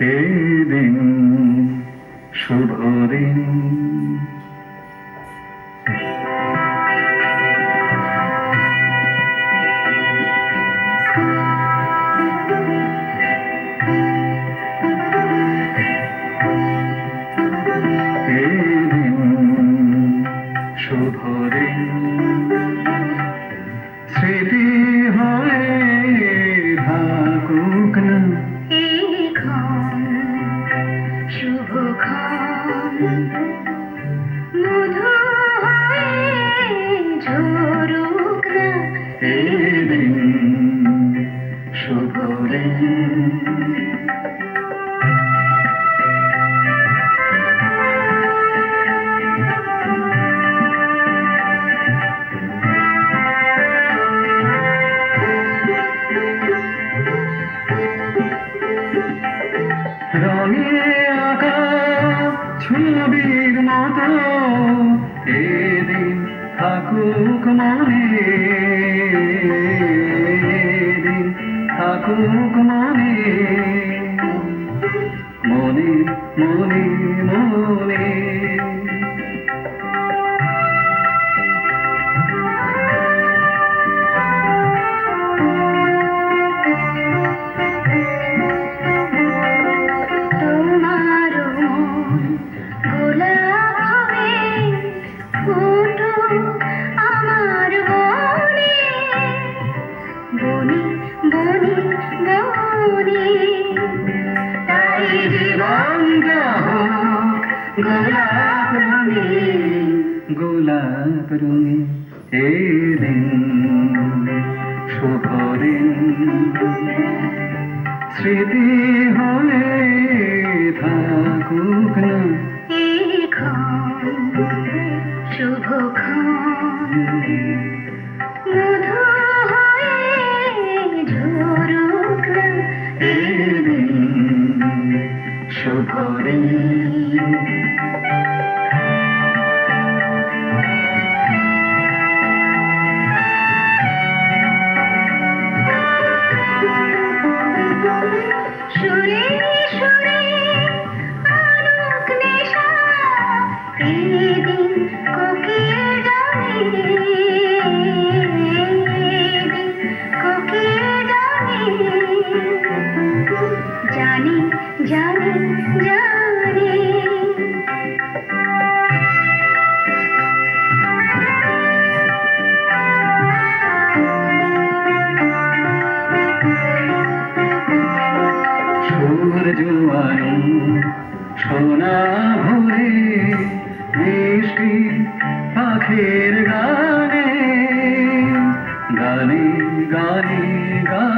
এই দিন শুভ দিন স্মৃতি রঙে আঁকা ছবির মতো এদিন থাকুক মনে। চোখ মনে মনে মনে মনে। গৌরী তাই গোলাপ রঙে গোলাপ রঙে এ দিন শুভ দিন স্মৃতি সুরে গানে গানে গানে গানে।